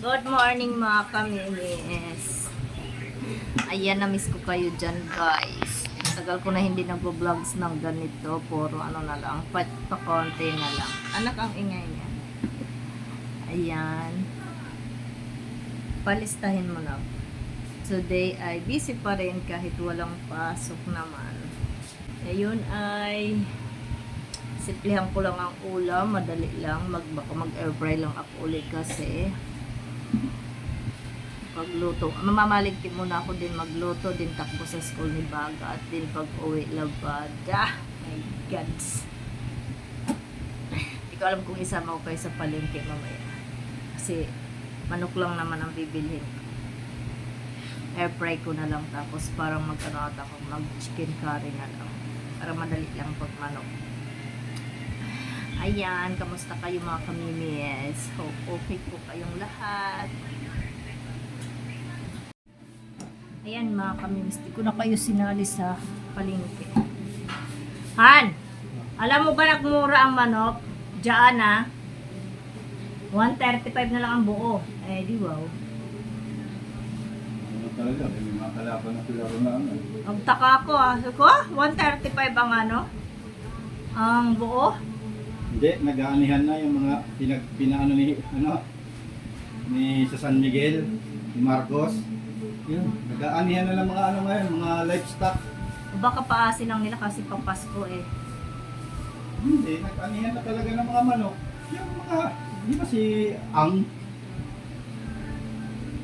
Good morning mga kamimis. Ayan, na-miss ko kayo dyan guys. Tagal ko na hindi nag-vlogs ng ganito. Puro ano na lang, pat pa konti na lang. Anak ang ingay niya. Ayan. Palistahin mo na. Today ay busy pa rin kahit walang pasok naman. Ayun ay simplihan ko lang ang ulam, madali lang. Mag, baka mag-air fry lang ako ulit kasi pagluto. Mamamalingkin muna ako din magluto, din takbo sa school ni Baga at din pag uwi labada. My gods. Hindi ko alam kung isama ko kayo sa palengke mamaya. Kasi manok lang naman ang bibilhin. Air fry ko na lang tapos parang mag-ano at ako mag chicken curry na lang. Para madali lang pag manok. Ayan, kamusta kayo mga kamimis? Hope okay po kayong lahat. Ayan mga kamimis, di ko na kayo sinali sa palengke. Han! Alam mo ba nagmura ang manok? Diyan na. 135 na lang ang buo. Eh, di wow. Ano talaga, may mga kalaban na sila rin na ano. Ah. Sabi ko ah, 135 ang ano? Ang buo? Hindi, nag-aanihan na yung mga pinag, pinaano ni, ano, ni sa San Miguel, ni Marcos. Yun, nag-aanihan na lang mga ano ngayon, mga livestock. Baka paasin lang nila kasi papasko eh. Hindi, nag-aanihan na talaga ng mga manok. Yung mga, di ba si Ang,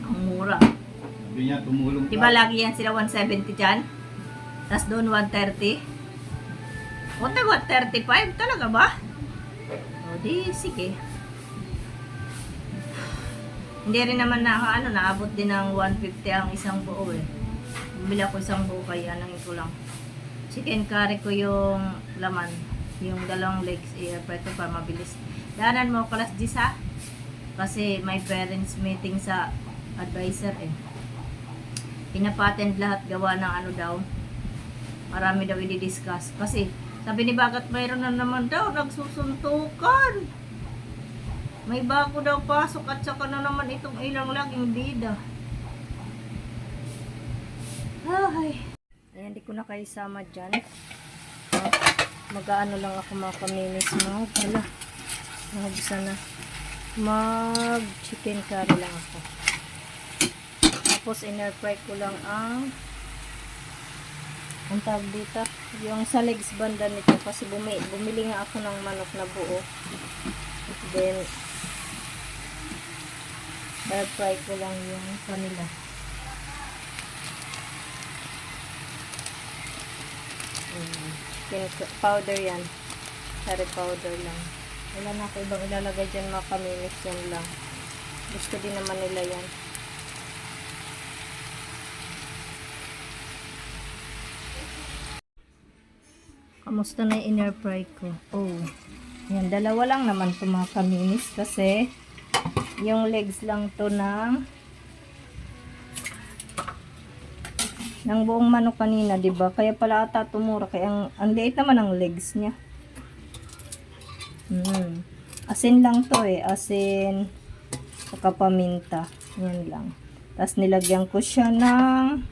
Ang mura. sabi niya, tumulong Di ba lagi yan sila 170 dyan? Tapos doon 130? O tayo 135? Talaga ba? O di, sige. Hindi rin naman na ano, naabot din ng 150 ang isang buo eh. Bumili ako isang buo kaya anong ko lang. Chicken curry ko yung laman. Yung dalawang legs air fry ko para mabilis. Daanan mo kalas Gis ha? Kasi may parents meeting sa advisor eh pinapatend lahat gawa ng ano daw. Marami daw i-discuss. Kasi, sabi ni Bagat mayroon na naman daw, nagsusuntukan. May bago daw pasok at saka na naman itong ilang laging bida. Ay. Ayan, di ko na kayo sama dyan. Ah, Mag-ano lang ako mga kaminis mo. Wala. Nahubsa na. Mag chicken curry lang ako. Tapos in-air fry ko lang ang ang tawag dito, yung sa legs banda nito kasi bumi, bumili nga ako ng manok na buo. Then air fry ko lang yung kanila. Powder yan. Curry powder lang. Wala na ako ibang ilalagay dyan mga kaminis yan lang. Gusto din naman nila yan. Kamusta na yung inner fry ko? Oh. Yan, dalawa lang naman to mga kaminis kasi yung legs lang to ng ng buong manok kanina, 'di ba? Kaya pala ata tumura kaya ang, ang liit naman ang legs niya. Hmm. Asin lang to eh, asin saka paminta. Yan lang. Tapos nilagyan ko siya ng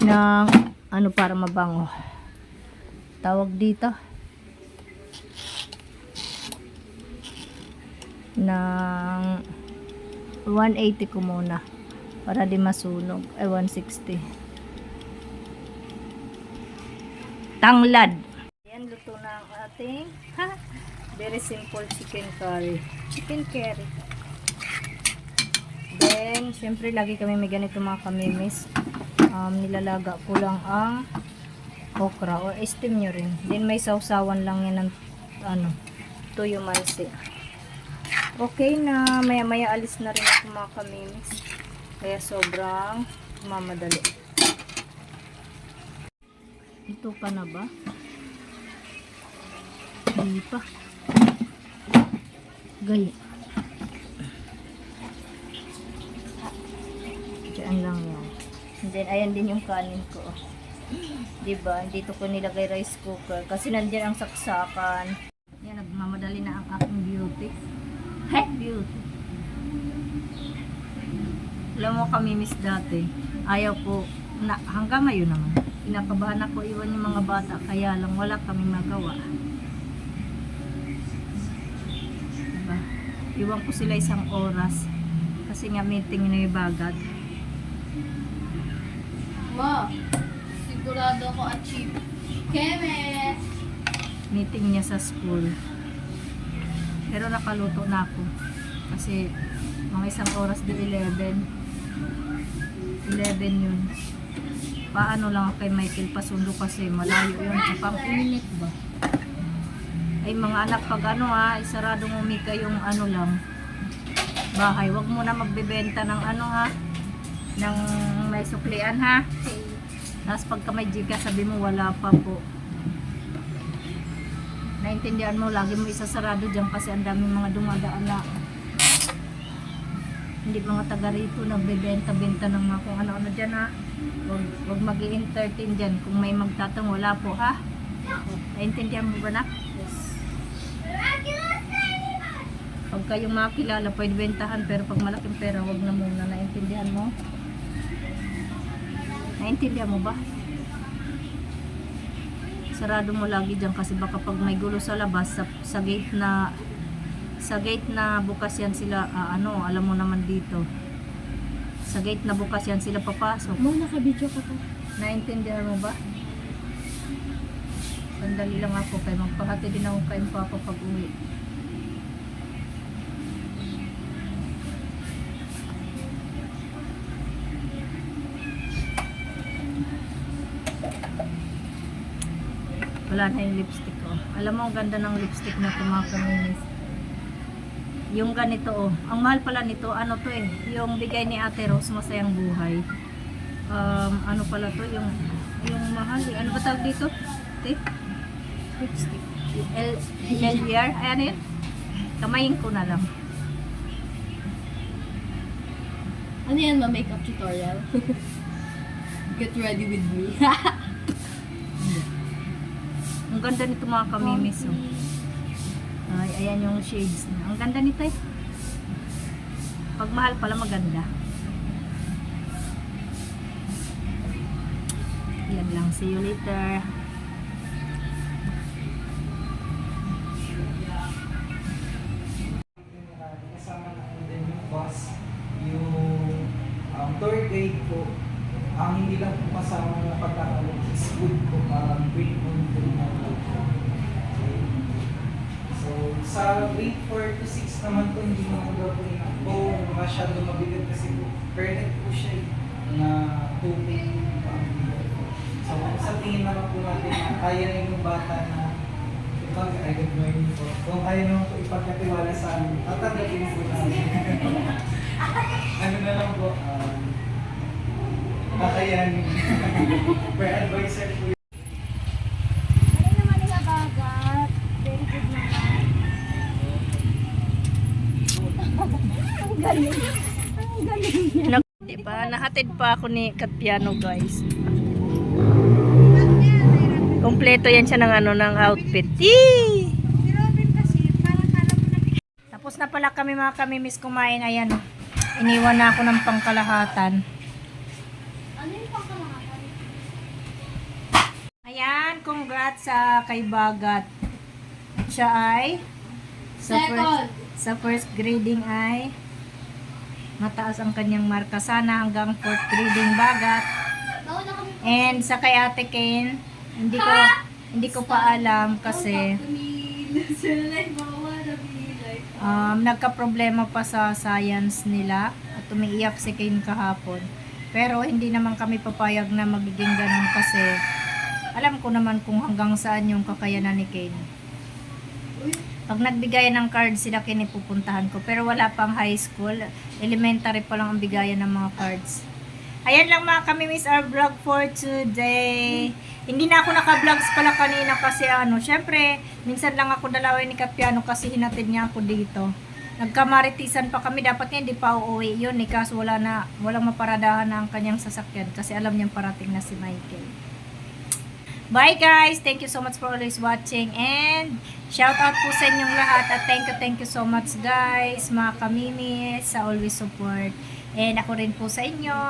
ng ano para mabango. Tawag dito. ng 180 ko muna para di masunog. Ay 160 tanglad. Yan luto na ang ating ha, very simple chicken curry. Chicken curry. Then syempre lagi kami may ganito mga kamimis um, nilalaga ko lang ang okra or steam nyo rin. Then may sausawan lang yan ng ano tuyo mansi okay na. Maya maya alis na rin ako mga kamimis kaya sobrang mamadali. Ito pa na ba? hindi pa. Gay Diyan lang yan. Then, ayan din yung kanin ko. Diba? Dito ko nilagay rice cooker. Kasi nandiyan ang saksakan. Yan, nagmamadali na ang aking beauty. Hey, beauty. Alam mo kami miss dati. Ayaw ko, na, hanggang ngayon naman. Kinakabahan ako iwan yung mga bata, kaya lang wala kami magawa. Diba? Iwan ko sila isang oras. Kasi nga meeting na yung bagad. Ma, sigurado ako achieve. Keme! meeting niya sa school. Pero nakaluto na ako. Kasi mga isang oras di 11. 11 yun. Paano lang kay Michael pasundo kasi malayo yun. Pang init ba? Ay mga anak pag ano ha, isarado mo mika yung ano lang bahay. Huwag mo na magbebenta ng ano ha ng may suklian ha. Tapos pagka may jika sabi mo wala pa po. Naintindihan mo, lagi mo isasarado dyan kasi ang daming mga dumadaan na hindi mga taga rito nagbebenta-benta ng mga kung ano-ano dyan ha. Huwag, huwag mag entertain dyan. Kung may magtatang, wala po ha. Naintindihan mo ba na? Pag kayong makilala, pwede bentahan pero pag malaking pera, wag na muna. Naintindihan mo? Naintindihan mo ba? sarado mo lagi dyan kasi baka pag may gulo sa labas sa, sa gate na sa gate na bukas yan sila ah, ano alam mo naman dito sa gate na bukas yan sila papasok Mo, naka-video ka pa. naintindihan mo ba sandali lang ako kay magpahati din ako kay papa pag uwi wala na yung lipstick ko. Alam mo, ang ganda ng lipstick na ito mga kaminis. Yung ganito oh. Ang mahal pala nito, ano to eh. Yung bigay ni Ate Rose, Masayang Buhay. Um, ano pala to, yung yung mahal. eh. Ano ba tawag dito? Te? Lipstick. L LBR? Ay, ano yun? Kamayin ko na lang. Ano yan, ma? Makeup tutorial? Get ready with me. Ang ganda nito mga kamimis oh. Ay, ayan yung shades na. Ang ganda nito eh. Pag mahal pala maganda. Yan lang. See you later. kasama na din yung bus, yung um, tour guide ko, ang hindi lang po kasama na pagkakalog is food ko, parang grade 1 po na. So, sa grade 4 to 6 naman po, hindi mo ko gagawin ako masyado mabigat kasi po, pernet po siya eh, na tubig. So, sa tingin naman po natin na kaya rin yung bata na Pag ay good morning po. Kung kaya naman po ipagkatiwala sa amin, tatanggapin po namin. ano na lang po, um, kakayanin. Per advisor po yun. Naman nila bagat? Very good naman. Ang galing. Ang galing niya. Nag diba? Nahatid pa ako ni Katpiano guys. Kompleto yan siya ng ano ng outfit. Yee! Tapos na pala kami mga kamimiss kumain. Ayan. Iniwan na ako ng pangkalahatan. Ano yung pangkamahatan? Ayan, congrats sa kay Bagat. Siya ay sa first, sa first grading ay mataas ang kanyang marka. Sana hanggang fourth grading Bagat. And sa kay Ate Kane, hindi ko hindi ko pa alam kasi um, nagka-problema pa sa science nila at umiiyak si Kane kahapon. Pero hindi naman kami papayag na magiging ganun kasi alam ko naman kung hanggang saan yung kakayanan ni Kane. Pag nagbigay ng card sila kinipupuntahan ko. Pero wala pang high school. Elementary pa lang ang bigayan ng mga cards. Ayan lang mga kami miss our vlog for today. Hindi na ako naka-vlogs pala kanina kasi ano, syempre, minsan lang ako dalawin ni Kapiano kasi hinatid niya ako dito. Nagkamaritisan pa kami, dapat nga hindi pa uuwi yun eh, kaso wala na, walang maparadahan na ang kanyang sasakyan kasi alam niyang parating na si Michael. Bye guys! Thank you so much for always watching and shout out po sa inyong lahat at thank you, thank you so much guys, mga kamimis sa always support. And ako rin po sa inyo.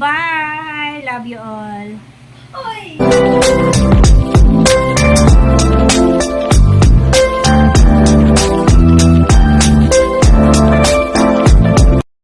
Bye! Love you all! Oy!